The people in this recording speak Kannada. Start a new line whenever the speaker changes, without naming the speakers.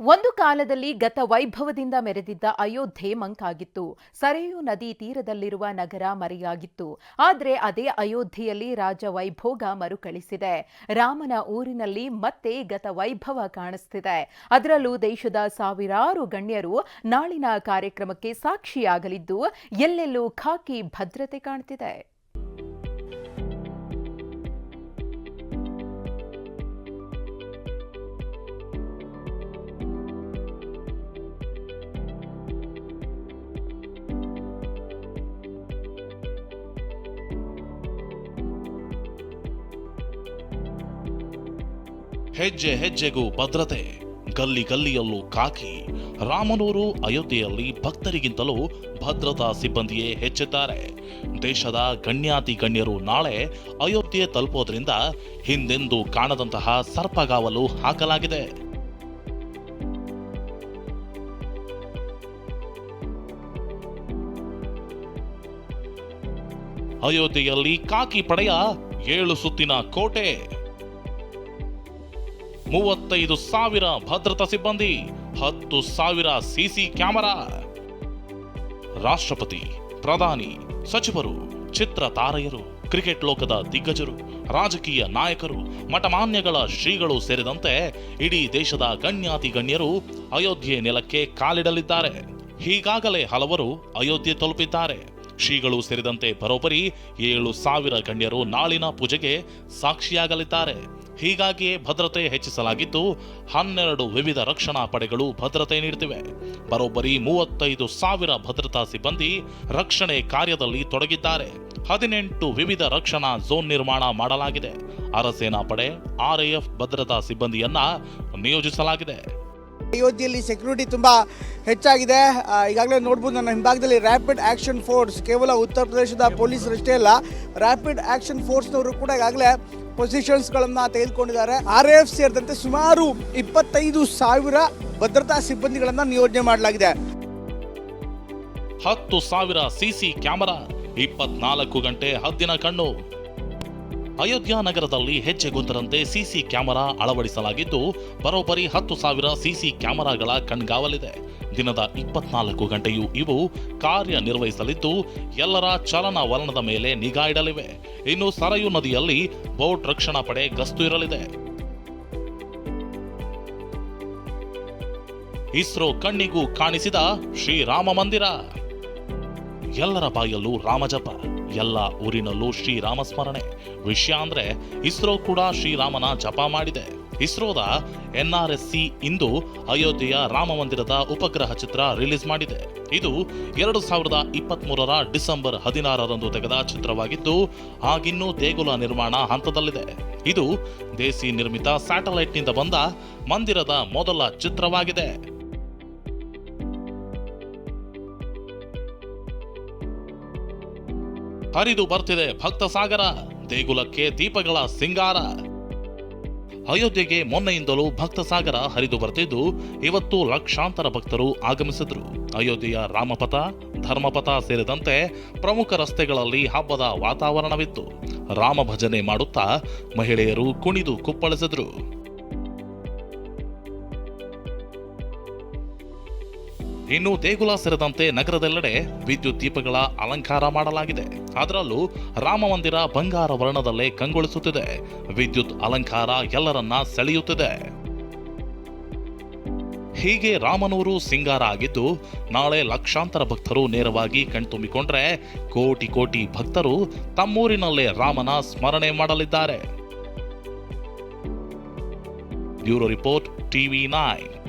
ಒಂದು ಕಾಲದಲ್ಲಿ ಗತ ವೈಭವದಿಂದ ಮೆರೆದಿದ್ದ ಅಯೋಧ್ಯೆ ಮಂಕಾಗಿತ್ತು. ಸರೆಯು ನದಿ ತೀರದಲ್ಲಿರುವ ನಗರ ಮರೆಯಾಗಿತ್ತು. ಆದರೆ ಅದೇ ಅಯೋಧ್ಯೆಯಲ್ಲಿ ರಾಜ ವೈಭೋಗ ಮರುಕಳಿಸಿದೆ. ರಾಮನ ಊರಿನಲ್ಲಿ ಮತ್ತೆ ಗತ ವೈಭವ ಕಾಣಿಸ್ತಿದೆ. ಅದರಲ್ಲೂ ದೇಶದ ಸಾವಿರಾರು ಗಣ್ಯರು ನಾಳಿನ ಕಾರ್ಯಕ್ರಮಕ್ಕೆ ಸಾಕ್ಷಿಯಾಗಲಿದ್ದು, ಎಲ್ಲೆಲ್ಲೂ ಖಾಕಿ ಭದ್ರತೆ ಕಾಣ್ತಿದೆ.
ಹೆಜ್ಜೆ ಹೆಜ್ಜೆಗೂ ಭದ್ರತೆ. ಗಲ್ಲಿ ಗಲ್ಲಿಯಲ್ಲೂ ಕಾಕಿ. ರಾಮನೂರು ಅಯೋಧ್ಯೆಯಲ್ಲಿ ಭಕ್ತರಿಗಿಂತಲೂ ಭದ್ರತಾ ಸಿಬ್ಬಂದಿಯೇ ಹೆಚ್ಚಿದ್ದಾರೆ ದೇಶದ ಗಣ್ಯಾತಿ ಗಣ್ಯರು ನಾಳೆ ಅಯೋಧ್ಯೆ ತಲುಪೋದ್ರಿಂದ ಹಿಂದೆಂದು ಕಾಣದಂತಹ ಸರ್ಪಗಾವಲು ಹಾಕಲಾಗಿದೆ. ಅಯೋಧ್ಯೆಯಲ್ಲಿ ಕಾಕಿ ಪಡೆಯ ಏಳು ಸುತ್ತಿನ ಕೋಟೆ. ಮೂವತ್ತೈದು ಸಾವಿರ ಭದ್ರತಾ ಸಿಬ್ಬಂದಿ, ಹತ್ತು ಸಾವಿರ ಸಿಸಿ ಕ್ಯಾಮೆರಾ. ರಾಷ್ಟ್ರಪತಿ, ಪ್ರಧಾನಿ, ಸಚಿವರು ಚಿತ್ರ ತಾರೆಯರು ಕ್ರಿಕೆಟ್ ಲೋಕದ ದಿಗ್ಗಜರು, ರಾಜಕೀಯ ನಾಯಕರು, ಮಠಮಾನ್ಯಗಳ ಶ್ರೀಗಳು ಸೇರಿದಂತೆ ಇಡೀ ದೇಶದ ಗಣ್ಯಾತಿ ಗಣ್ಯರು ಅಯೋಧ್ಯೆ ನೆಲಕ್ಕೆ ಕಾಲಿಡಲಿದ್ದಾರೆ. ಹೀಗಾಗಲೇ ಹಲವರು ಅಯೋಧ್ಯೆ ತಲುಪಿದ್ದಾರೆ. ಶ್ರೀಗಳು ಸೇರಿದಂತೆ ಬರೋಬ್ಬರಿ ಏಳು ಸಾವಿರ ಗಣ್ಯರು ನಾಳಿನ ಪೂಜೆಗೆ ಸಾಕ್ಷಿಯಾಗಲಿದ್ದಾರೆ. ಹೀಗಾಗಿಯೇ ಭದ್ರತೆ ಹೆಚ್ಚಿಸಲಾಗಿದ್ದು, ಹನ್ನೆರಡು ವಿವಿಧ ರಕ್ಷಣಾ ಪಡೆಗಳು ಭದ್ರತೆ ನೀಡುತ್ತಿವೆ. ಬರೋಬ್ಬರಿ ಮೂವತ್ತೈದು ಸಾವಿರ ಭದ್ರತಾ ಸಿಬ್ಬಂದಿ ರಕ್ಷಣೆ ಕಾರ್ಯದಲ್ಲಿ ತೊಡಗಿದ್ದಾರೆ. ಹದಿನೆಂಟು ವಿವಿಧ ರಕ್ಷಣಾ ಝೋನ್ ನಿರ್ಮಾಣ ಮಾಡಲಾಗಿದೆ. ಅರಸೇನಾ ಪಡೆ ಆರ್ಎಎಫ್ ಭದ್ರತಾ ಸಿಬ್ಬಂದಿಯನ್ನ ನಿಯೋಜಿಸಲಾಗಿದೆ.
ಅಯೋಧ್ಯೆಯಲ್ಲಿ ಸೆಕ್ಯೂರಿಟಿ ತುಂಬ ಹೆಚ್ಚಾಗಿದೆ. ಈಗಾಗಲೇ ನೋಡ್ಬೋದು ನನ್ನ ಹಿಂಭಾಗದಲ್ಲಿ ರ್ಯಾಪಿಡ್ ಆ್ಯಕ್ಷನ್ ಫೋರ್ಸ್ ಕೇವಲ ಉತ್ತರ ಪ್ರದೇಶದ ಪೊಲೀಸರಷ್ಟೇ ಅಲ್ಲ ರ್ಯಾಪಿಡ್ ಆ್ಯಕ್ಷನ್ ಫೋರ್ಸ್ನವರು ಕೂಡ ಈಗಾಗಲೇ ಪೊಸಿಷನ್ಸ್ಗಳನ್ನು ತೆಗೆದುಕೊಂಡಿದ್ದಾರೆ. ಆರ್ ಎಫ್ ಸೇರಿದಂತೆ ಸುಮಾರು ಇಪ್ಪತ್ತೈದು ಸಾವಿರ ಭದ್ರತಾ ಸಿಬ್ಬಂದಿಗಳನ್ನು ನಿಯೋಜನೆ ಮಾಡಲಾಗಿದೆ.
ಹತ್ತು ಸಾವಿರ ಸಿಸಿ ಕ್ಯಾಮೆರಾ, ಇಪ್ಪತ್ನಾಲ್ಕು ಗಂಟೆ ಹದ್ದಿನ ಕಣ್ಣು. ಅಯೋಧ್ಯ ನಗರದಲ್ಲಿ ಗೊತ್ತರಂತೆ ಸಿಸಿ ಕ್ಯಾಮೆರಾ ಅಳವಡಿಸಲಾಗಿದ್ದು, ಬರೋಬ್ಬರಿ ಹತ್ತು ಸಾವಿರ ಸಿಸಿ ಕ್ಯಾಮೆರಾಗಳ ಕಣ್ಗಾವಲಿದೆ. ದಿನದ ಇಪ್ಪತ್ನಾಲ್ಕು ಗಂಟೆಯೂ ಇವು ಕಾರ್ಯನಿರ್ವಹಿಸಲಿದ್ದು, ಎಲ್ಲರ ಚಲನವಲನದ ಮೇಲೆ ನಿಗಾ ಇಡಲಿವೆ. ಇನ್ನು ಸರಯು ನದಿಯಲ್ಲಿ ಬೋಟ್ ರಕ್ಷಣಾ ಪಡೆ ಗಸ್ತು ಇರಲಿದೆ. ಇಸ್ರೋ ಕಣ್ಣಿಗೂ ಕಾಣಿಸಿದ ಶ್ರೀರಾಮ ಮಂದಿರ. ಎಲ್ಲರ ಬಾಯಲ್ಲೂ ರಾಮಜಪ ಎಲ್ಲ ಊರಿನಲ್ಲೂ ಶ್ರೀರಾಮ ಸ್ಮರಣೆ ವಿಷಯ ಅಂದ್ರೆ ಇಸ್ರೋ ಕೂಡ ಶ್ರೀರಾಮನ ಜಪ ಮಾಡಿದೆ. ಇಸ್ರೋದ ಎನ್ಆರ್ಎಸ್ಸಿ ಇಂದು ಅಯೋಧ್ಯೆಯ ರಾಮ ಮಂದಿರದ ಉಪಗ್ರಹ ಚಿತ್ರ ರಿಲೀಸ್ ಮಾಡಿದೆ. ಇದು ಎರಡು ಸಾವಿರದ ಇಪ್ಪತ್ತ್ ಮೂರರ ಡಿಸೆಂಬರ್ ಹದಿನಾರರಂದು ತೆಗೆದ ಚಿತ್ರವಾಗಿದ್ದು, ಆಗಿನ್ನೂ ದೇಗುಲ ನಿರ್ಮಾಣ ಹಂತದಲ್ಲಿದೆ. ಇದು ದೇಸಿ ನಿರ್ಮಿತ ಸ್ಯಾಟಲೈಟ್ನಿಂದ ಬಂದ ಮಂದಿರದ ಮೊದಲ ಚಿತ್ರವಾಗಿದೆ. ಹರಿದು ಬರ್ತಿದೆ ಭಕ್ತ ಸಾಗರ ದೇಗುಲಕ್ಕೆ ದೀಪಗಳ ಸಿಂಗಾರ. ಅಯೋಧ್ಯೆಗೆ ಮೊನ್ನೆಯಿಂದಲೂ ಭಕ್ತ ಸಾಗರ ಹರಿದು ಬರ್ತಿದ್ದು, ಇವತ್ತು ಲಕ್ಷಾಂತರ ಭಕ್ತರು ಆಗಮಿಸಿದ್ರು. ಅಯೋಧ್ಯೆಯ ರಾಮಪಥ, ಧರ್ಮಪಥ ಸೇರಿದಂತೆ ಪ್ರಮುಖ ರಸ್ತೆಗಳಲ್ಲಿ ಹಬ್ಬದ ವಾತಾವರಣವಿತ್ತು. ರಾಮ ಭಜನೆ ಮಾಡುತ್ತಾ ಮಹಿಳೆಯರು ಕುಣಿದು ಕುಪ್ಪಳಿಸಿದ್ರು. ಇನ್ನು ದೇಗುಲ ಸೇರಿದಂತೆ ನಗರದೆಲ್ಲೆಡೆ ವಿದ್ಯುತ್ ದೀಪಗಳ ಅಲಂಕಾರ ಮಾಡಲಾಗಿದೆ. ಅದರಲ್ಲೂ ರಾಮ ಮಂದಿರ ಬಂಗಾರ ವರ್ಣದಲ್ಲೇ ಕಂಗೊಳಿಸುತ್ತಿದೆ. ವಿದ್ಯುತ್ ಅಲಂಕಾರ ಎಲ್ಲರನ್ನ ಸೆಳೆಯುತ್ತಿದೆ. ಹೀಗೆ ರಾಮನೂರು ಸಿಂಗಾರ ಆಗಿದ್ದು, ನಾಳೆ ಲಕ್ಷಾಂತರ ಭಕ್ತರು ನೇರವಾಗಿ ಕಣ್ತುಂಬಿಕೊಂಡ್ರೆ ಕೋಟಿ ಕೋಟಿ ಭಕ್ತರು ತಮ್ಮೂರಿನಲ್ಲೇ ರಾಮನ ಸ್ಮರಣೆ ಮಾಡಲಿದ್ದಾರೆ. Bureau report TV nine.